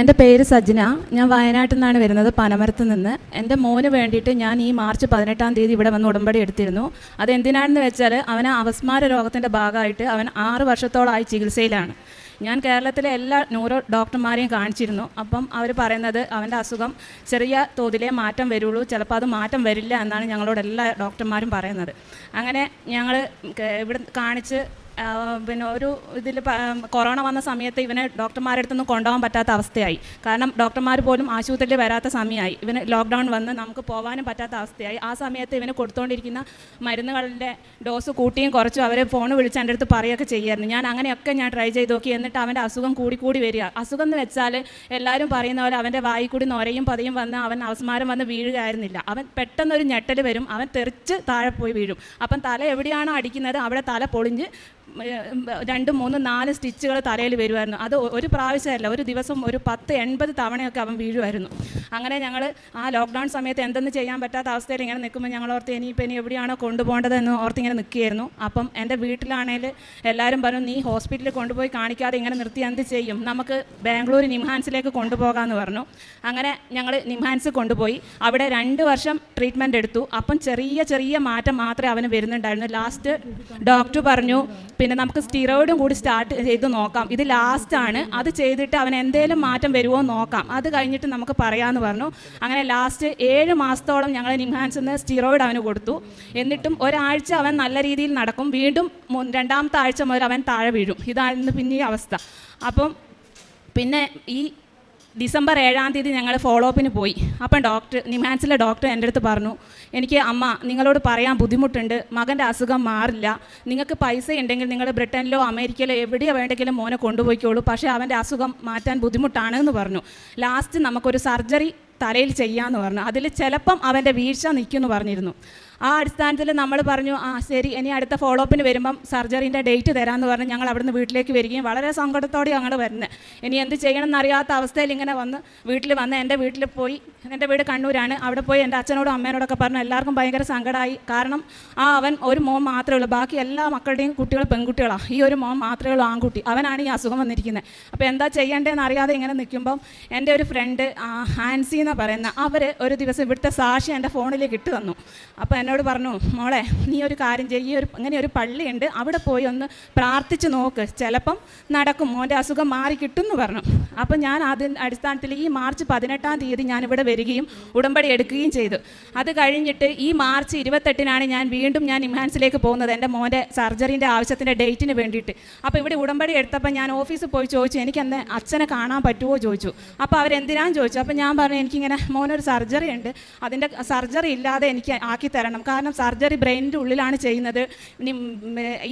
എന്റെ പേര് സജ്ന. ഞാൻ വയനാട്ടിൽ നിന്നാണ് വരുന്നത് പനമരത്ത് നിന്ന്. എന്റെ മോന് വേണ്ടിയിട്ട് ഞാൻ ഈ മാർച്ച് പതിനെട്ടാം തീയതി ഇവിടെ വന്ന് ഉടമ്പടി എടുത്തിരുന്നു. അത് എന്തിനാണെന്ന് വെച്ചാൽ അവന് അവസ്മാര രോഗത്തിന്റെ ഭാഗമായിട്ട് അവൻ ആറ് വർഷത്തോളമായി ചികിത്സയിലാണ്. ഞാൻ കേരളത്തിലെ എല്ലാ ന്യൂറോ ഡോക്ടർമാരെയും കാണിച്ചിരുന്നു. അപ്പം അവർ പറയുന്നത് അവന്റെ അസുഖം ചെറിയ തോതിലേ മാറ്റം വരുള്ളൂ. ചിലപ്പോൾ അത് മാറ്റം വരില്ല എന്നാണ് ഞങ്ങളോട് എല്ലാ ഡോക്ടർമാരും പറയുന്നത്. അങ്ങനെ ഞങ്ങൾ ഇവിടെ കാണിച്ച് പിന്നെ ഒരു ഇതിൽ കൊറോണ വന്ന സമയത്ത് ഇവനെ ഡോക്ടർമാരുടെ അടുത്തൊന്നും കൊണ്ടുപോകാൻ പറ്റാത്ത അവസ്ഥയായി. കാരണം ഡോക്ടർമാർ പോലും ആശുപത്രിയിൽ വരാത്ത സമയമായി. ഇവന് ലോക്ക്ഡൗൺ വന്ന് നമുക്ക് പോകാനും പറ്റാത്ത അവസ്ഥയായി. ആ സമയത്ത് ഇവന് കൊടുത്തുകൊണ്ടിരിക്കുന്ന മരുന്നുകളുടെ ഡോസ് കൂട്ടിയും കുറച്ചും അവരെ ഫോൺ വിളിച്ച് എന്റെ അടുത്ത് പറയുകയൊക്കെ ചെയ്യായിരുന്നു. ഞാൻ അങ്ങനെയൊക്കെ ഞാൻ ട്രൈ ചെയ്ത് നോക്കി. എന്നിട്ട് അവന്റെ അസുഖം കൂടി കൂടി വരിക. അസുഖം എന്ന് വെച്ചാൽ എല്ലാവരും പറയുന്ന പോലെ അവന്റെ വായി കൂടി നൊരയും പതയും വന്ന് അവൻ അവസ്മാരം വന്ന് വീഴുകയായിരുന്നില്ല. അവൻ പെട്ടെന്നൊരു ഞെട്ടൽ വരും. അവൻ തെറിച്ച് താഴെ പോയി വീഴും. അപ്പം തല എവിടെയാണോ അടിക്കുന്നത് അവിടെ തല പൊളിഞ്ഞ് രണ്ട് മൂന്ന് നാല് സ്റ്റിച്ചുകൾ തലയിൽ വരുമായിരുന്നു അത് ഒരു പ്രാവശ്യമല്ല ഒരു ദിവസം ഒരു പത്ത് എൺപത് തവണയൊക്കെ അവൻ വീഴുമായിരുന്നു അങ്ങനെ ഞങ്ങൾ ആ ലോക്ക്ഡൗൺ സമയത്ത് എന്തെന്ന് ചെയ്യാൻ പറ്റാത്ത അവസ്ഥയിൽ ഇങ്ങനെ നിൽക്കുമ്പോൾ ഞങ്ങൾ ഓർത്ത് ഇനിയിപ്പോൾ ഇനി എവിടെയാണോ കൊണ്ടുപോകേണ്ടതെന്ന് ഓർത്ത് ഇങ്ങനെ നിൽക്കുകയായിരുന്നു. അപ്പം എന്റെ വീട്ടിലാണേൽ എല്ലാവരും പറഞ്ഞു നീ ഹോസ്പിറ്റലിൽ കൊണ്ടുപോയി കാണിക്കാതെ ഇങ്ങനെ നിർത്തി എന്ത് ചെയ്യും? നമുക്ക് ബാംഗ്ലൂർ നിംഹാൻസിലേക്ക് കൊണ്ടുപോകാമെന്ന് പറഞ്ഞു. അങ്ങനെ ഞങ്ങൾ നിംഹാൻസ് കൊണ്ടുപോയി. അവിടെ രണ്ട് വർഷം ട്രീറ്റ്മെന്റ് എടുത്തു. അപ്പം ചെറിയ ചെറിയ മാറ്റം മാത്രമേ അവന് വരുന്നുണ്ടായിരുന്നു. ലാസ്റ്റ് ഡോക്ടർ പറഞ്ഞു പിന്നെ നമുക്ക് സ്റ്റിറോയിഡും കൂടി സ്റ്റാർട്ട് ചെയ്ത് നോക്കാം. ഇത് ലാസ്റ്റാണ് അത് ചെയ്തിട്ട് അവൻ എന്തേലും മാറ്റം വരുമോ നോക്കാം. അത് കഴിഞ്ഞിട്ട് നമുക്ക് പറയാമെന്ന് പറഞ്ഞു. അങ്ങനെ ലാസ്റ്റ് ഏഴ് മാസത്തോളം ഞങ്ങൾ നിംഹാൻസിൽ നിന്ന് സ്റ്റിറോയിഡ് അവന് കൊടുത്തു. എന്നിട്ടും ഒരാഴ്ച അവൻ നല്ല രീതിയിൽ നടക്കും. വീണ്ടും രണ്ടാമത്തെ ആഴ്ച മുതൽ അവൻ താഴെ വീഴും. ഇതാണ് പിന്നെ ഈ അവസ്ഥ. അപ്പം പിന്നെ ഈ ഡിസംബർ ഏഴാം തീയതി ഞങ്ങൾ ഫോളോ അപ്പിന് പോയി. അപ്പം ഡോക്ടർ നിമാൻസിലെ ഡോക്ടർ എന്റെ അടുത്ത് പറഞ്ഞു എനിക്ക് അമ്മ നിങ്ങളോട് പറയാൻ ബുദ്ധിമുട്ടുണ്ട് മകന്റെ അസുഖം മാറില്ല. നിങ്ങൾക്ക് പൈസ ഉണ്ടെങ്കിൽ നിങ്ങൾ ബ്രിട്ടനിലോ അമേരിക്കയിലോ എവിടെയോ വേണ്ടെങ്കിലും മോനെ കൊണ്ടുപോയിക്കോളൂ. പക്ഷേ അവന്റെ അസുഖം മാറ്റാൻ ബുദ്ധിമുട്ടാണ് എന്ന് പറഞ്ഞു. ലാസ്റ്റ് നമുക്കൊരു സർജറി തലയിൽ ചെയ്യാമെന്ന് പറഞ്ഞു. അതിൽ ചിലപ്പം അവന്റെ വീഴ്ച നിൽക്കുമെന്ന് പറഞ്ഞിരുന്നു. ആ അടിസ്ഥാനത്തിൽ നമ്മൾ പറഞ്ഞു ആ ശരി ഇനി അടുത്ത ഫോളോ അപ്പിന് വരുമ്പം സർജറിന്റെ ഡേറ്റ് തരാമെന്ന് പറഞ്ഞ് ഞങ്ങൾ അവിടുന്ന് വീട്ടിലേക്ക് വരികയും വളരെ സങ്കടത്തോടെ അങ്ങോട്ട് വരുന്നത് ഇനി എന്ത് ചെയ്യണം എന്നറിയാത്ത അവസ്ഥയിൽ ഇങ്ങനെ വന്ന് വീട്ടിൽ വന്ന് എന്റെ വീട്ടിൽ പോയി എന്റെ വീട് കണ്ണൂരാണ്. അവിടെ പോയി എന്റെ അച്ഛനോടും അമ്മേനോടൊക്കെ പറഞ്ഞു എല്ലാവർക്കും ഭയങ്കര സങ്കടമായി കാരണം ആ അവൻ ഒരു മോൻ മാത്രമേ ഉള്ളൂ. ബാക്കി എല്ലാ മക്കളുടെയും കുട്ടികൾ പെൺകുട്ടികളാണ് ഈ ഒരു മോൻ മാത്രമേ ഉള്ളൂ ആൺകുട്ടി. അവനാണ് ഈ അസുഖം വന്നിരിക്കുന്നത് അപ്പോൾ എന്താ ചെയ്യേണ്ടതെന്ന് അറിയാതെ ഇങ്ങനെ നിൽക്കുമ്പം എന്റെ ഒരു ഫ്രണ്ട് ഹാൻസി എന്ന് പറയുന്ന അവർ ഒരു ദിവസം ഇവിടുത്തെ സാക്ഷി എന്റെ ഫോണിലേക്ക് ഇട്ട് തന്നു. അപ്പോൾ എന്നോട് പറഞ്ഞു മോളെ നീ ഒരു കാര്യം ചെയ്യ്. ഒരു ഇങ്ങനെ ഒരു പള്ളിയുണ്ട്. അവിടെ പോയി ഒന്ന് പ്രാർത്ഥിച്ച് നോക്ക്. ചിലപ്പം നടക്കും. മോന്റെ അസുഖം മാറി കിട്ടും എന്ന് പറഞ്ഞു. അപ്പോൾ ഞാൻ അതിന്റെ അടിസ്ഥാനത്തിൽ ഈ മാർച്ച് പതിനെട്ടാം തീയതി ഞാനിവിടെ വരികയും ഉടമ്പടി എടുക്കുകയും ചെയ്തു. അത് കഴിഞ്ഞിട്ട് ഈ മാർച്ച് ഇരുപത്തെട്ടിനാണ് ഞാൻ വീണ്ടും ഞാൻ ഇംഹാൻസിലേക്ക് പോകുന്നത്. എന്റെ മോന്റെ സർജറിന്റെ ആവശ്യത്തിന്റെ ഡേറ്റിന് വേണ്ടിയിട്ട്. അപ്പോൾ ഇവിടെ ഉടമ്പടി എടുത്തപ്പോൾ ഞാൻ ഓഫീസിൽ പോയി ചോദിച്ചു എനിക്ക് അന്ന് അച്ഛനെ കാണാൻ പറ്റുമോ? ചോദിച്ചു. അപ്പോൾ അവരെന്തിനാന്ന് ചോദിച്ചു. അപ്പോൾ ഞാൻ പറഞ്ഞു എനിക്കിങ്ങനെ മോനൊരു സർജറി ഉണ്ട്. അതിന്റെ സർജറി ഇല്ലാതെ എനിക്ക് ആക്കി തരണം. കാരണം സർജറി ബ്രെയിനിന്റെ ഉള്ളിലാണ് ചെയ്യുന്നത്.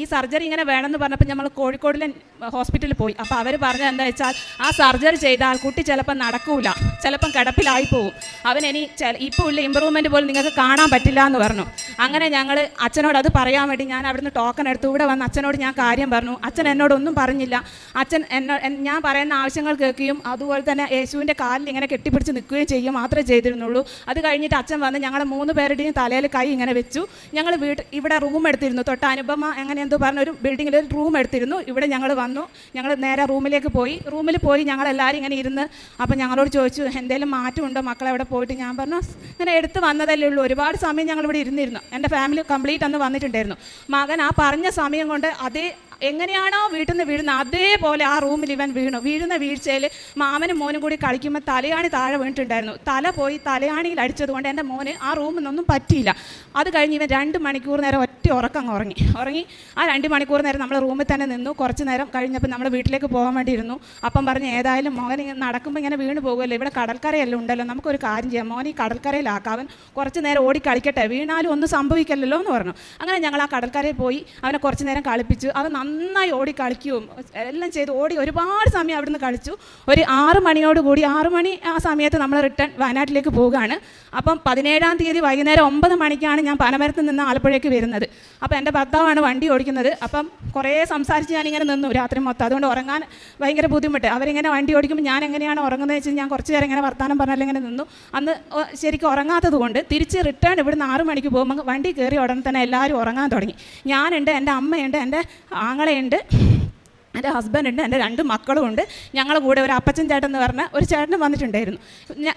ഈ സർജറി ഇങ്ങനെ വേണമെന്ന് പറഞ്ഞപ്പോൾ നമ്മൾ കോഴിക്കോടിലെ ഹോസ്പിറ്റലിൽ പോയി. അപ്പോൾ അവർ പറഞ്ഞത് എന്താ വെച്ചാൽ ആ സർജറി ചെയ്താൽ കുട്ടി ചിലപ്പോൾ നടക്കൂല. ചിലപ്പം കിടപ്പിലായി പോവും. അവൻ ഇനി ഇപ്പോൾ ഉള്ള ഇമ്പ്രൂവ്മെന്റ് പോലും നിങ്ങൾക്ക് കാണാൻ പറ്റില്ല എന്ന് പറഞ്ഞു. അങ്ങനെ ഞങ്ങൾ അച്ഛനോട് അത് പറയാൻ വേണ്ടി ഞാൻ അവിടുന്ന് ടോക്കൺ എടുത്തു ഇവിടെ വന്ന് അച്ഛനോട് ഞാൻ കാര്യം പറഞ്ഞു. അച്ഛൻ എന്നോടൊന്നും പറഞ്ഞില്ല. അച്ഛൻ എന്നോ ഞാൻ പറയുന്ന ആവശ്യങ്ങൾ കേൾക്കുകയും അതുപോലെ തന്നെ യേശുവിന്റെ കാലിൽ ഇങ്ങനെ കെട്ടിപ്പിടിച്ച് നിൽക്കുകയും ചെയ്യും മാത്രമേ ചെയ്തിരുന്നുള്ളൂ. അത് കഴിഞ്ഞിട്ട് അച്ഛൻ വന്ന് ഞങ്ങളെ മൂന്ന് പേരുടെയും തലയിൽ കൈ ഇങ്ങനെ വെച്ചു. ഞങ്ങൾ വീട് ഇവിടെ റൂം എടുത്തിരുന്നു. തൊട്ട് അനുപമ അങ്ങനെ എന്തോ പറഞ്ഞ ഒരു ബിൽഡിങ്ങിൽ ഒരു റൂം എടുത്തിരുന്നു. ഇവിടെ ഞങ്ങൾ വന്നു. ഞങ്ങൾ നേരെ റൂമിലേക്ക് പോയി. റൂമിൽ പോയി ഞങ്ങളെല്ലാവരും ഇങ്ങനെ ഇരുന്ന് അപ്പം ഞങ്ങളോട് ചോദിച്ചു എന്തെങ്കിലും മാറ്റമുണ്ടോ മക്കളെ അവിടെ പോയിട്ട് ഞാൻ പറഞ്ഞു ഇങ്ങനെ എടുത്ത് വന്നതല്ലേ ഉള്ളൂ. ഒരുപാട് സമയം ഞങ്ങൾ ഇവിടെ ഇരുന്നിരുന്നു. എന്റെ ഫാമിലി കംപ്ലീറ്റ് അന്ന് വന്നിട്ടുണ്ടായിരുന്നു. മകൻ ആ പറഞ്ഞ സമയം കൊണ്ട് അതേ എങ്ങനെയാണോ വീട്ടിൽ നിന്ന് വീഴുന്നത് അതേപോലെ ആ റൂമിൽ ഇവൻ വീണു. വീഴുന്ന വീഴ്ചയിൽ മാമനും മോനും കൂടി കളിക്കുമ്പോൾ തലയാണി താഴെ വീണിട്ടുണ്ടായിരുന്നു. തല പോയി തലയാണിയിൽ അടിച്ചതുകൊണ്ട് എന്റെ മോന് ആ റൂമിൽ നിന്നൊന്നും പറ്റിയില്ല. അത് കഴിഞ്ഞ് ഇവൻ രണ്ട് മണിക്കൂർ നേരം ഒറ്റ ഉറക്കം ഉറങ്ങി. ഉറങ്ങി. ആ രണ്ട് മണിക്കൂർ നേരം നമ്മൾ റൂമിൽ തന്നെ നിന്നു. കുറച്ച് നേരം കഴിഞ്ഞപ്പോൾ നമ്മൾ വീട്ടിലേക്ക് പോകാൻ വേണ്ടിയിരുന്നു അപ്പം പറഞ്ഞ് ഏതായാലും മോനെ നടക്കുമ്പോൾ ഇങ്ങനെ വീണ് പോകുമല്ലോ ഇവിടെ കടൽക്കരയെല്ലാം ഉണ്ടല്ലോ. നമുക്കൊരു കാര്യം ചെയ്യാം. മോനെ ഈ കടൽക്കരയിലാക്കാം അവൻ കുറച്ച് നേരം ഓടി കളിക്കട്ടെ. വീണാലും ഒന്നും സംഭവിക്കല്ലോ എന്ന് പറഞ്ഞു. അങ്ങനെ ഞങ്ങൾ ആ കടൽക്കരയിൽ പോയി. അവനെ കുറച്ച് നേരം കളിപ്പിച്ചു. അവൻ നന്നായി ഓടി കളിക്കുകയും എല്ലാം ചെയ്ത് ഓടി ഒരുപാട് സമയം അവിടുന്ന് കളിച്ചു. ഒരു ആറ് മണിയോടുകൂടി ആറ് മണി ആ സമയത്ത് നമ്മൾ റിട്ടേൺ വയനാട്ടിലേക്ക് പോവുകയാണ്. അപ്പം പതിനേഴാം തീയതി വൈകുന്നേരം ഒമ്പത് മണിക്കാണ് ഞാൻ പനമരത്ത് നിന്ന് ആലപ്പുഴയ്ക്ക് വരുന്നത്. അപ്പം എന്റെ ഭർത്താവാണ് വണ്ടി ഓടിക്കുന്നത്. അപ്പം കുറേ സംസാരിച്ച് ഞാനിങ്ങനെ നിന്നു രാത്രി മൊത്തം. അതുകൊണ്ട് ഉറങ്ങാൻ ഭയങ്കര ബുദ്ധിമുട്ട്. അവരിങ്ങനെ വണ്ടി ഓടിക്കുമ്പോൾ ഞാൻ എങ്ങനെയാണ് ഉറങ്ങുന്നത് വെച്ചാൽ ഞാൻ കുറച്ച് നേരം ഇങ്ങനെ വർത്താനം പറഞ്ഞാൽ ഇങ്ങനെ നിന്നു. അന്ന് ശരിക്കും ഉറങ്ങാത്തത് കൊണ്ട് തിരിച്ച് റിട്ടേൺ ഇവിടുന്ന് ആറ് മണിക്ക് പോകുമ്പോൾ വണ്ടി കയറി ഉടനെ തന്നെ എല്ലാവരും ഉറങ്ങാൻ തുടങ്ങി. ഞാനുണ്ട് എന്റെ അമ്മയുണ്ട് എന്റെ ആങ്ങളയുണ്ട് എന്റെ ഹസ്ബൻഡ് ഉണ്ട് എന്റെ രണ്ട് മക്കളും ഉണ്ട് ഞങ്ങളുടെ കൂടെ ഒരു അപ്പച്ചൻ ചേട്ടൻ എന്ന് പറഞ്ഞ ഒരു ചേട്ടനും വന്നിട്ടുണ്ടായിരുന്നു.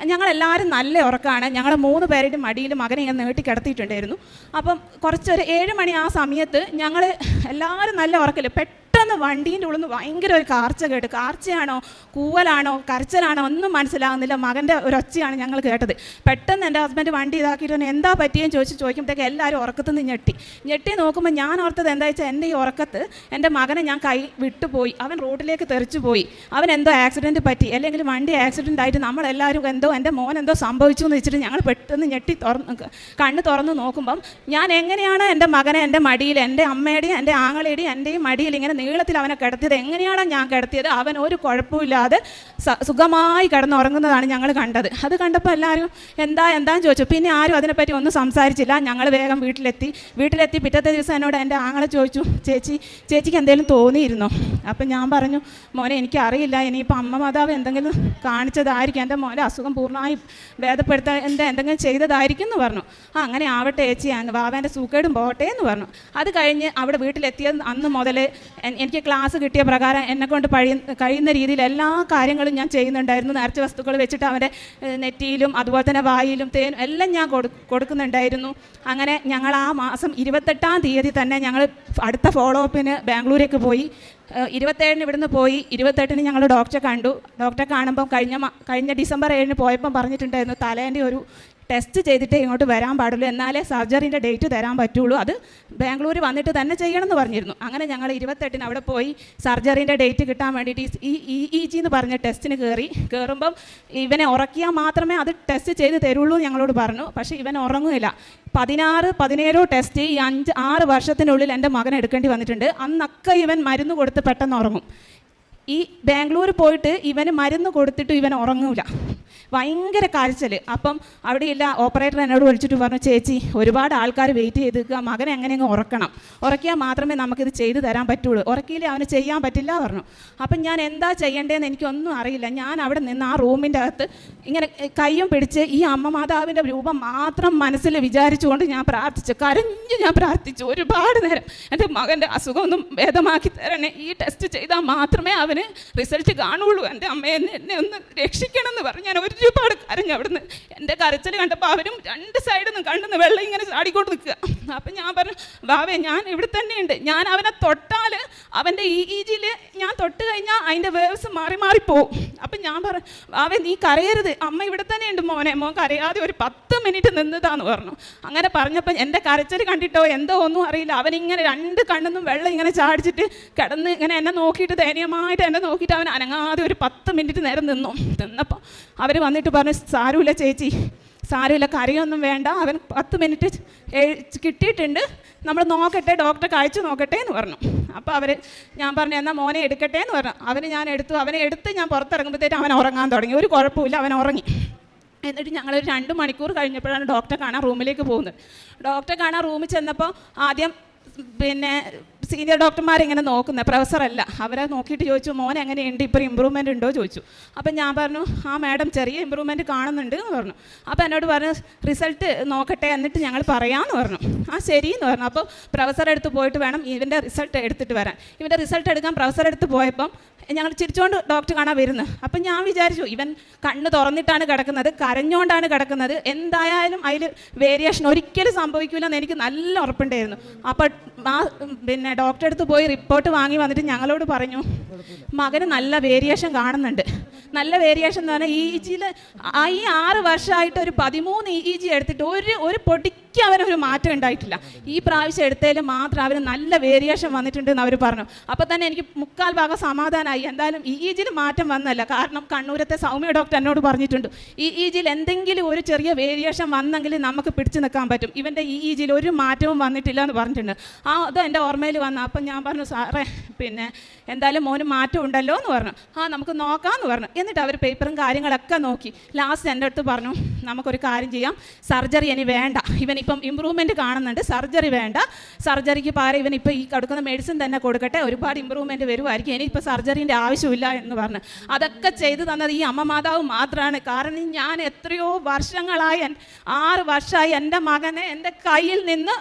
ഞങ്ങളെല്ലാവരും നല്ല ഉറക്കമാണ്. ഞങ്ങൾ മൂന്ന് പേരുടെ മടിയിൽ മകനെ ഇങ്ങനെ നീട്ടി കിടത്തിയിട്ടുണ്ടായിരുന്നു. അപ്പം കുറച്ചൊരു ഏഴ് മണി ആ സമയത്ത് ഞങ്ങൾ എല്ലാവരും നല്ല ഉറക്കില്ല പെട്ടെന്ന് വണ്ടീന്റെ ഉള്ളിൽ നിന്ന് ഭയങ്കര ഒരു കാർച്ച കേട്ടു. കാർച്ചയാണോ കൂവലാണോ കരച്ചലാണോ ഒന്നും മനസ്സിലാകുന്നില്ല മകന്റെ ഒരൊച്ചയാണ് ഞങ്ങൾ കേട്ടത്. പെട്ടെന്ന് എന്റെ ഹസ്ബൻഡ് വണ്ടി ഇതാക്കിയിട്ട് എന്താ പറ്റിയെന്ന് ചോദിച്ച് ചോദിക്കുമ്പോഴത്തേക്ക് എല്ലാവരും ഉറക്കത്തു നിന്ന് ഞെട്ടി. ഞെട്ടി നോക്കുമ്പോൾ ഞാൻ ഓർത്തത് എന്താ വെച്ചാൽ എന്റെ ഈ ഉറക്കത്ത് എന്റെ മകനെ ഞാൻ കൈ വിട്ടുപോയി അവൻ റോഡിലേക്ക് തെറിച്ചു പോയി. അവൻ എന്തോ ആക്സിഡന്റ് പറ്റി. അല്ലെങ്കിൽ വണ്ടി ആക്സിഡന്റ് ആയിട്ട് നമ്മളെല്ലാവരും എന്തോ എന്റെ മോൻ എന്തോ സംഭവിച്ചു എന്ന് വെച്ചിട്ട് ഞങ്ങൾ പെട്ടെന്ന് ഞെട്ടി തുറന്ന് കണ്ണ് തുറന്ന് നോക്കുമ്പം ഞാൻ എങ്ങനെയാണ് എന്റെ മകനെ എന്റെ മടിയിൽ എന്റെ അമ്മയുടെയും എന്റെ ആങ്ങളയുടെയും എന്റെയും മടിയിൽ ഇങ്ങനെ നീളത്തിൽ അവനെ കിടത്തിയത് എങ്ങനെയാണോ ഞാൻ കിടത്തിയത് അവൻ ഒരു കുഴപ്പമില്ലാതെ സുഖമായി കിടന്നുറങ്ങുന്നതാണ് ഞങ്ങൾ കണ്ടത്. അത് കണ്ടപ്പോൾ എല്ലാവരും എന്താ എന്താന്ന് ചോദിച്ചു. പിന്നെ ആരും അതിനെപ്പറ്റി ഒന്നും സംസാരിച്ചില്ല. ഞങ്ങൾ വേഗം വീട്ടിലെത്തി. വീട്ടിലെത്തി പിറ്റത്തെ ദിവസം എന്നോട് എന്റെ ആങ്ങളെ ചോദിച്ചു ചേച്ചി ചേച്ചിക്ക് എന്തെങ്കിലും തോന്നിയിരുന്നോ? അപ്പം ഞാൻ പറഞ്ഞു മോനെ എനിക്കറിയില്ല ഇനിയിപ്പോൾ അമ്മ മാതാവ് എന്തെങ്കിലും കാണിച്ചതായിരിക്കും. എന്റെ മോനെ അസുഖം പൂർണമായി ഭേദപ്പെടുത്താൻ എന്റെ എന്തെങ്കിലും ചെയ്തതായിരിക്കും എന്ന് പറഞ്ഞു. ആ അങ്ങനെ ആവട്ടെ ചേച്ചി. വാവേന്റെ സൂക്കേടും പോകട്ടെ എന്ന് പറഞ്ഞു. അത് കഴിഞ്ഞ് അവിടെ വീട്ടിലെത്തിയത് അന്ന് മുതൽ എനിക്ക് ക്ലാസ് കിട്ടിയ പ്രകാരം എന്നെ കൊണ്ട് പഴി കഴിയുന്ന രീതിയിൽ എല്ലാ കാര്യങ്ങളും ഞാൻ ചെയ്യുന്നുണ്ടായിരുന്നു. നേർച്ച വസ്തുക്കൾ വെച്ചിട്ട് അവന്റെ നെറ്റിയിലും അതുപോലെ തന്നെ വായിലും തേനും എല്ലാം ഞാൻ കൊടു കൊടുക്കുന്നുണ്ടായിരുന്നു. അങ്ങനെ ഞങ്ങൾ ആ മാസം ഇരുപത്തെട്ടാം തീയതി തന്നെ ഞങ്ങൾ അടുത്ത ഫോളോ അപ്പിന് ബാംഗ്ലൂരേക്ക് പോയി. ഇരുപത്തേഴിന് ഇവിടുന്ന് പോയി. ഇരുപത്തെട്ടിന് ഞങ്ങൾ ഡോക്ടറെ കണ്ടു. ഡോക്ടറെ കാണുമ്പം കഴിഞ്ഞ കഴിഞ്ഞ ഡിസംബർ ഏഴിന് പോയപ്പം പറഞ്ഞിട്ടുണ്ടായിരുന്നു തലേന്റെ ഒരു ടെസ്റ്റ് ചെയ്തിട്ടേ ഇങ്ങോട്ട് വരാൻ പാടുള്ളൂ. എന്നാലേ സർജറിന്റെ ഡേറ്റ് തരാൻ പറ്റുള്ളൂ. അത് ബാംഗ്ലൂർ വന്നിട്ട് തന്നെ ചെയ്യണം എന്ന് പറഞ്ഞിരുന്നു. അങ്ങനെ ഞങ്ങൾ ഇരുപത്തെട്ടിന് അവിടെ പോയി സർജറിന്റെ ഡേറ്റ് കിട്ടാൻ വേണ്ടിയിട്ട് ഈ ഇ ഇ ജി എന്ന് പറഞ്ഞ ടെസ്റ്റിന് കയറി കയറുമ്പം ഇവനെ ഉറക്കിയാൽ മാത്രമേ അത് ടെസ്റ്റ് ചെയ്ത് തരുള്ളൂ ഞങ്ങളോട് പറഞ്ഞു. പക്ഷേ ഇവൻ ഉറങ്ങുന്നില്ല പതിനാറ് പതിനേഴോ ടെസ്റ്റ് ഈ അഞ്ച് ആറ് വർഷത്തിനുള്ളിൽ എന്റെ മകൻ എടുക്കേണ്ടി വന്നിട്ടുണ്ട്. അന്നൊക്കെ ഇവൻ മരുന്ന് കൊടുത്ത് പെട്ടെന്ന് ഉറങ്ങും. ഈ ബാംഗ്ലൂർ പോയിട്ട് ഇവന് മരുന്ന് കൊടുത്തിട്ട് ഇവൻ ഉറങ്ങൂല. ഭയങ്കര കാഴ്ചൽ അപ്പം അവിടെയില്ല ഓപ്പറേറ്റർ എന്നോട് വിളിച്ചിട്ട് പറഞ്ഞു ചേച്ചി ഒരുപാട് ആൾക്കാർ വെയിറ്റ് ചെയ്ത് നിൽക്കുക മകനെ എങ്ങനെയെങ്കിലും ഉറക്കണം. ഉറക്കിയാൽ മാത്രമേ നമുക്കിത് ചെയ്തു തരാൻ പറ്റുള്ളൂ. ഉറക്കിയില്ലേ അവന് ചെയ്യാൻ പറ്റില്ല പറഞ്ഞു. അപ്പം ഞാൻ എന്താ ചെയ്യേണ്ടതെന്ന് എനിക്കൊന്നും അറിയില്ല. ഞാൻ അവിടെ നിന്ന് ആ റൂമിന്റെ അകത്ത് ഇങ്ങനെ കൈയും പിടിച്ച് ഈ അമ്മ മാതാവിന്റെ രൂപം മാത്രം മനസ്സിൽ വിചാരിച്ചുകൊണ്ട് ഞാൻ പ്രാർത്ഥിച്ചു. കരഞ്ഞ് ഞാൻ പ്രാർത്ഥിച്ചു. ഒരുപാട് നേരം. എന്റെ മകന്റെ അസുഖമൊന്നും ഭേദമാക്കി തരണേ. ഈ ടെസ്റ്റ് ചെയ്താൽ മാത്രമേ അവന് റിസൾട്ട് കാണുള്ളൂ. എന്റെ അമ്മ എന്നെ എന്നെ ഒന്ന് രക്ഷിക്കണം എന്ന് പറഞ്ഞ്. ഞാൻ ഒരു ഒരുപാട് കരഞ്ഞു അവിടുന്ന്. എന്റെ കരച്ചിൽ കണ്ടപ്പോൾ അവരും രണ്ട് സൈഡിൽ നിന്ന് കണ്ടുനിന്ന് വെള്ളം ഇങ്ങനെ ചാടിക്കൊണ്ട് നിൽക്കുക. അപ്പം ഞാൻ പറഞ്ഞു ബാവേ ഞാൻ ഇവിടെ തന്നെയുണ്ട്. ഞാൻ അവനെ തൊട്ടാൽ അവന്റെ ഇ ഇ ജിയിൽ ഞാൻ തൊട്ട് കഴിഞ്ഞാൽ അതിന്റെ വേവ്സ് മാറി മാറി അപ്പം ഞാൻ പറഞ്ഞു ബാവേ നീ കരയരുത്. അമ്മ ഇവിടെ തന്നെയുണ്ട് മോനെ. മോൻ കരയാതെ ഒരു പത്ത് മിനിറ്റ് നിന്നതാന്ന് പറഞ്ഞു. അങ്ങനെ പറഞ്ഞപ്പോൾ എന്റെ കരച്ചിൽ കണ്ടിട്ടോ എന്തോ ഒന്നും അറിയില്ല. അവനിങ്ങനെ രണ്ട് കണ്ണിന്നും വെള്ളം ഇങ്ങനെ ചാടിച്ചിട്ട് കിടന്ന് ഇങ്ങനെ എന്നെ നോക്കിയിട്ട് ദയനീയമായിട്ട് എന്നെ നോക്കിയിട്ട് അവൻ അനങ്ങാതെ ഒരു പത്ത് മിനിറ്റ് നേരം നിന്നു. നിന്നപ്പോൾ അവർ വന്നിട്ട് പറഞ്ഞു സാരമില്ല ചേച്ചി സാരമില്ല കരയൊന്നും വേണ്ട. അവൻ പത്ത് മിനിറ്റ് കിട്ടിയിട്ടുണ്ട്. നമ്മൾ നോക്കട്ടെ ഡോക്ടറെ കാഴ്ച നോക്കട്ടെ എന്ന് പറഞ്ഞു. അപ്പോൾ അവർ ഞാൻ പറഞ്ഞു എന്നാൽ മോനെ എടുക്കട്ടെ എന്ന് പറഞ്ഞു. അവന് ഞാൻ എടുത്തു. അവനെ എടുത്ത് ഞാൻ പുറത്തിറങ്ങുമ്പോഴത്തേക്കും അവൻ ഉറങ്ങാൻ തുടങ്ങി. ഒരു കുഴപ്പമില്ല അവൻ ഉറങ്ങി. എന്നിട്ട് ഞങ്ങളൊരു രണ്ട് മണിക്കൂർ കഴിഞ്ഞപ്പോഴാണ് ഡോക്ടറെ കാണാൻ റൂമിലേക്ക് പോകുന്നത്. ഡോക്ടറെ കാണാൻ റൂമിൽ ചെന്നപ്പോൾ ആദ്യം പിന്നെ സീനിയർ ഡോക്ടർമാർ ഇങ്ങനെ നോക്കുന്നത് പ്രൊഫസറല്ല അവരെ നോക്കിയിട്ട് ചോദിച്ചു മോൻ എങ്ങനെയുണ്ട്? ഇപ്പോൾ ഇമ്പ്രൂവ്മെന്റ് ഉണ്ടോ? ചോദിച്ചു. അപ്പം ഞാൻ പറഞ്ഞു ആ മാഡം ചെറിയ ഇമ്പ്രൂവ്മെന്റ് കാണുന്നുണ്ട് എന്ന് പറഞ്ഞു. അപ്പോൾ എന്നോട് പറഞ്ഞു റിസൾട്ട് നോക്കട്ടെ എന്നിട്ട് ഞങ്ങൾ പറയാമെന്ന് പറഞ്ഞു. ആ ശരി എന്ന് പറഞ്ഞു. അപ്പോൾ പ്രൊഫസറെ അടുത്ത് പോയിട്ട് വേണം ഇവന്റെ റിസൾട്ട് എടുത്തിട്ട് വരാൻ. ഇവന്റെ റിസൾട്ട് എടുക്കാൻ പ്രൊഫസറെ അടുത്ത് പോയപ്പം ഞങ്ങൾ ചിരിച്ചുകൊണ്ട് ഡോക്ടർ കാണാൻ വരുന്നത് അപ്പം ഞാൻ വിചാരിച്ചു ഇവൻ കണ്ണ് തുറന്നിട്ടാണ് കിടക്കുന്നത് കരഞ്ഞുകൊണ്ടാണ് കിടക്കുന്നത്. എന്തായാലും അതിൽ വേരിയേഷൻ ഒരിക്കലും സംഭവിക്കില്ലെന്ന് എനിക്ക് നല്ല ഉറപ്പുണ്ടായിരുന്നു. അപ്പം ആ പിന്നെ ഡോക്ടറെ അടുത്ത് പോയി റിപ്പോർട്ട് വാങ്ങി വന്നിട്ട് ഞങ്ങളോട് പറഞ്ഞു മകന് നല്ല വേരിയേഷൻ കാണുന്നുണ്ട്. നല്ല വേരിയേഷൻ എന്ന് പറഞ്ഞാൽ ഇ ജിയിൽ ഈ ആറ് വർഷമായിട്ട് ഒരു പതിമൂന്ന് ഇ ജി എടുത്തിട്ട് ഒരു ഒരു പൊടിക്ക് അവനൊരു മാറ്റം ഉണ്ടായിട്ടില്ല. ഈ പ്രാവശ്യം എടുത്തതിൽ മാത്രം അവന് നല്ല വേരിയേഷൻ വന്നിട്ടുണ്ടെന്ന് അവർ പറഞ്ഞു. അപ്പോൾ തന്നെ എനിക്ക് മുക്കാൽ ഭാഗം സമാധാനമായി എന്തായാലും ഇ ഇ ജിയിൽ മാറ്റം വന്നല്ല. കാരണം കണ്ണൂരത്തെ സൗമ്യ ഡോക്ടർ എന്നോട് പറഞ്ഞിട്ടുണ്ട്. ഇ ഇ ജിയിൽ എന്തെങ്കിലും ഒരു ചെറിയ വേരിയേഷൻ വന്നെങ്കിൽ നമുക്ക് പിടിച്ചു നിൽക്കാൻ പറ്റും. ഇവന്റെ ഇ ഇ ജിയിൽ ഒരു മാറ്റവും വന്നിട്ടില്ല എന്ന് പറഞ്ഞിട്ടുണ്ട്. ആ അത് എന്റെ ഓർമ്മയിൽ വന്നു. അപ്പം ഞാൻ പറഞ്ഞു സാറേ പിന്നെ എന്തായാലും മോന് മാറ്റം ഉണ്ടല്ലോ എന്ന് പറഞ്ഞു. ആ നമുക്ക് നോക്കാമെന്ന് പറഞ്ഞു. എന്നിട്ട് അവർ പേപ്പറും കാര്യങ്ങളൊക്കെ നോക്കി. ലാസ്റ്റ് എന്റെ അടുത്ത് പറഞ്ഞു നമുക്കൊരു കാര്യം ചെയ്യാം. സർജറി ഇനി വേണ്ട. ഇവനിപ്പം ഇമ്പ്രൂവ്മെന്റ് കാണുന്നുണ്ട്. സർജറി വേണ്ട. സർജറിക്ക് പകരം ഇപ്പം ഈ കൊടുക്കുന്ന മെഡിസിൻ തന്നെ കൊടുക്കട്ടെ. ഒരുപാട് ഇമ്പ്രൂവ്മെന്റ് വരുമായിരിക്കും ഇനിയിപ്പോൾ സർജറിന്റെ ആവശ്യമില്ല എന്ന് പറഞ്ഞ്. അതൊക്കെ ചെയ്തു തന്നത് ഈ അമ്മ മാതാവ് മാത്രമാണ് കാരണം ഞാൻ എത്രയോ വർഷങ്ങളായി ആറ് വർഷമായി എന്റെ മകനെ എന്റെ കയ്യിൽ നിന്ന്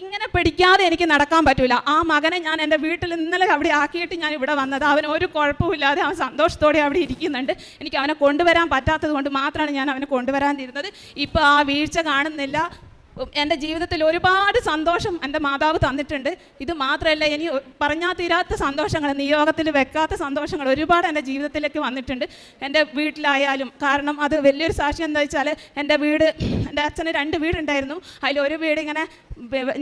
ഇങ്ങനെ പിടിക്കാതെ എനിക്ക് നടക്കാൻ പറ്റില്ല ആ മകനെ ഞാൻ എന്റെ വീട്ടിൽ ഇന്നലെ അവിടെ ആക്കിയിട്ട് ഞാൻ ഇവിടെ വന്നത്. അവൻ ഒരു കുഴപ്പമില്ലാതെ അവൻ സന്തോഷത്തോടെ അവിടെ ഇരിക്കുന്നുണ്ട്. എനിക്ക് അവനെ കൊണ്ടുവരാൻ പറ്റാത്തത് കൊണ്ട് മാത്രമാണ് ഞാൻ അവനെ കൊണ്ടുവരാൻ തീരുന്നത് ഇപ്പോൾ ആ വീഴ്ച കാണുന്നില്ല. എന്റെ ജീവിതത്തിൽ ഒരുപാട് സന്തോഷം എന്റെ മാതാവ് തന്നിട്ടുണ്ട്. ഇത് മാത്രമല്ല ഇനി പറഞ്ഞാൽ തീരാത്ത സന്തോഷങ്ങൾ നിയോഗത്തിൽ വെക്കാത്ത സന്തോഷങ്ങൾ ഒരുപാട് എന്റെ ജീവിതത്തിലേക്ക് വന്നിട്ടുണ്ട്. എന്റെ വീട്ടിലായാലും കാരണം അത് വലിയൊരു സാക്ഷ്യം എന്താ വെച്ചാൽ എന്റെ വീട് എന്റെ അച്ഛന് രണ്ട് വീടുണ്ടായിരുന്നു. അതിൽ ഒരു വീട് ഇങ്ങനെ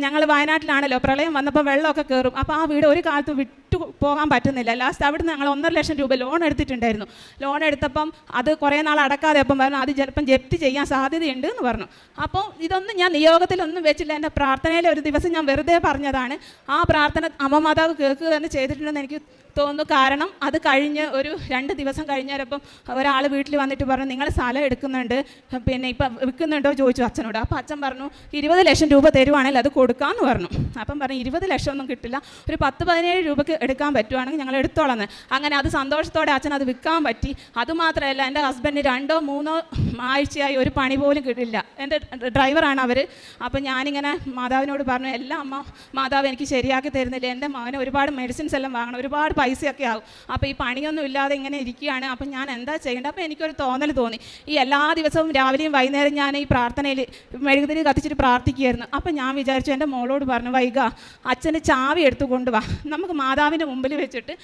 ഞങ്ങൾ വയനാട്ടിലാണല്ലോ പ്രളയം വന്നപ്പോൾ വെള്ളമൊക്കെ കയറും അപ്പോൾ ആ വീട് ഒരു കാലത്ത് വിട്ടു പോകാൻ പറ്റുന്നില്ല. ലാസ്റ്റ് അവിടുന്ന് ഞങ്ങൾ ഒന്നര ലക്ഷം രൂപ ലോൺ എടുത്തിട്ടുണ്ടായിരുന്നു. ലോൺ എടുത്തപ്പം അത് കുറേ നാൾ അടക്കാതെ അപ്പം പറഞ്ഞു അത് ചിലപ്പം ജപ്തി ചെയ്യാൻ സാധ്യതയുണ്ട് എന്ന് പറഞ്ഞു. അപ്പോൾ ഇതൊന്നും ഞാൻ നിയോഗത്തിലൊന്നും വെച്ചില്ല. എന്റെ പ്രാർത്ഥനയിൽ ഒരു ദിവസം ഞാൻ വെറുതെ പറഞ്ഞതാണ്. ആ പ്രാർത്ഥന അമ്മമാതാവ് കേൾക്കുക തന്നെ ചെയ്തിട്ടുണ്ടെന്ന് എനിക്ക് തോന്നുന്നു. കാരണം അത് കഴിഞ്ഞ് ഒരു രണ്ട് ദിവസം കഴിഞ്ഞപ്പം ഒരാൾ വീട്ടിൽ വന്നിട്ട് പറഞ്ഞു നിങ്ങൾ സ്ഥലം എടുക്കുന്നുണ്ട്. പിന്നെ ഇപ്പം വിൽക്കുന്നുണ്ടോ? ചോദിച്ചു അച്ഛനോട്. അപ്പോൾ അച്ഛൻ പറഞ്ഞു ഇരുപത് ലക്ഷം രൂപ തരുവാണെങ്കിൽ അത് കൊടുക്കാമെന്ന് പറഞ്ഞു. അപ്പം പറഞ്ഞു ഇരുപത് ലക്ഷം ഒന്നും കിട്ടില്ല. ഒരു പത്ത് പതിനേഴ് രൂപയ്ക്ക് എടുക്കാൻ പറ്റുവാണെങ്കിൽ ഞങ്ങൾ എടുത്തോളന്ന്. അങ്ങനെ അത് സന്തോഷത്തോടെ അച്ഛൻ അത് വിൽക്കാൻ പറ്റി. അതുമാത്രമല്ല എന്റെ ഹസ്ബൻഡ് രണ്ടോ മൂന്നോ ആഴ്ചയായി ഒരു പണി പോലും കിട്ടില്ല. എന്റെ ഡ്രൈവറാണ് അവർ അപ്പം ഞാനിങ്ങനെ മാതാവിനോട് പറഞ്ഞു എല്ലാം അമ്മ മാതാവ് എനിക്ക് ശരിയാക്കി തരുന്നില്ല. എന്റെ മകന് ഒരുപാട് മെഡിസിൻസ് എല്ലാം വാങ്ങണം. ഒരുപാട് പൈസയൊക്കെ ആവും. അപ്പോൾ ഈ പണിയൊന്നും ഇല്ലാതെ ഇങ്ങനെ ഇരിക്കുകയാണ്. അപ്പം ഞാൻ എന്താ ചെയ്യേണ്ടത്? അപ്പോൾ എനിക്കൊരു തോന്നൽ തോന്നി. ഈ എല്ലാ ദിവസവും രാവിലെയും വൈകുന്നേരം ഞാൻ ഈ പ്രാർത്ഥനയിൽ മെഴുകുതിരി കത്തിച്ചിട്ട് പ്രാർത്ഥിക്കുകയായിരുന്നു. അപ്പം ഞാൻ വിചാരിച്ചു എന്റെ മോളോട് പറഞ്ഞു വൈക അച്ഛന് ചാവി എടുത്തു കൊണ്ടുവാ നമുക്ക് മാതാവിന്റെ മുമ്പിൽ വെച്ചിട്ട്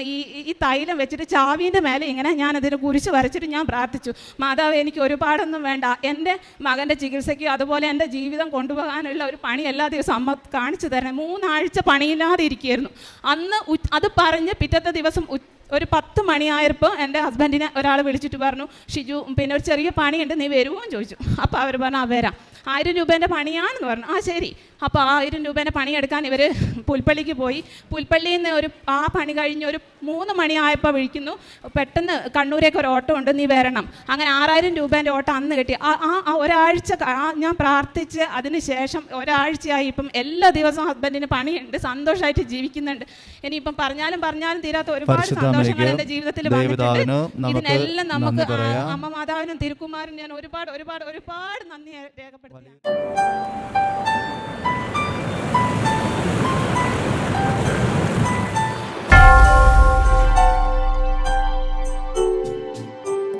ഈ- ഈ തൈലം വെച്ചിട്ട് ചാവീന്റെ മേലെ ഇങ്ങനെ ഞാൻ അതിനെ കുരിശ് വരച്ചിട്ട് ഞാൻ പ്രാർത്ഥിച്ചു. മാതാവ് എനിക്ക് ഒരുപാടൊന്നും വേണ്ട. എന്റെ മകന്റെ ചികിത്സയ്ക്ക് അതുപോലെ എന്റെ ജീവിതം കൊണ്ടുപോകാനുള്ള ഒരു പണി എല്ലാ ദിവസവും അമ്മ കാണിച്ചു തരണം. മൂന്നാഴ്ച പണിയില്ലാതെ ഇരിക്കുകയായിരുന്നു. അന്ന് അത് പറഞ്ഞ് പിറ്റത്തെ ദിവസം ഒരു പത്ത് മണിയായപ്പോൾ എന്റെ ഹസ്ബൻഡിനെ ഒരാൾ വിളിച്ചിട്ട് പറഞ്ഞു ഷിജു പിന്നെ ഒരു ചെറിയ പണിയുണ്ട് നീ വരുമോ എന്ന് ചോദിച്ചു. അപ്പോൾ അവർ പറഞ്ഞു ആ വരാം. ആയിരം രൂപേന്റെ പണിയാണെന്ന് പറഞ്ഞു. ആ ശരി. അപ്പോൾ ആ ആയിരം രൂപേന്റെ പണിയെടുക്കാൻ ഇവർ പുൽപ്പള്ളിക്ക് പോയി. പുൽപ്പള്ളിയിൽ നിന്ന് ഒരു ആ പണി കഴിഞ്ഞ് ഒരു മൂന്ന് മണിയായപ്പോൾ വിളിക്കുന്നു പെട്ടെന്ന് കണ്ണൂരേക്ക് ഒരു ഓട്ടോ ഉണ്ട് നീ വരണം. അങ്ങനെ ആറായിരം രൂപേന്റെ ഓട്ടോ അന്ന് കിട്ടി. ആ ആ ഒരാഴ്ച ഞാൻ പ്രാർത്ഥിച്ച് അതിന് ശേഷം ഒരാഴ്ചയായി ഇപ്പം എല്ലാ ദിവസവും ഹസ്ബൻഡിന് പണിയുണ്ട് സന്തോഷമായിട്ട് ജീവിക്കുന്നുണ്ട്. ഇനിയിപ്പം പറഞ്ഞാലും പറഞ്ഞാലും തീരാത്ത ഒരുപാട് സന്തോഷങ്ങൾ എന്റെ ജീവിതത്തിൽ വന്നിട്ടുണ്ട്. ഇതിനെല്ലാം നമുക്ക് അമ്മ മാതാവിനും തിരുക്കുമാരനും ഞാൻ ഒരുപാട് ഒരുപാട് ഒരുപാട് നന്ദി രേഖപ്പെടുത്തി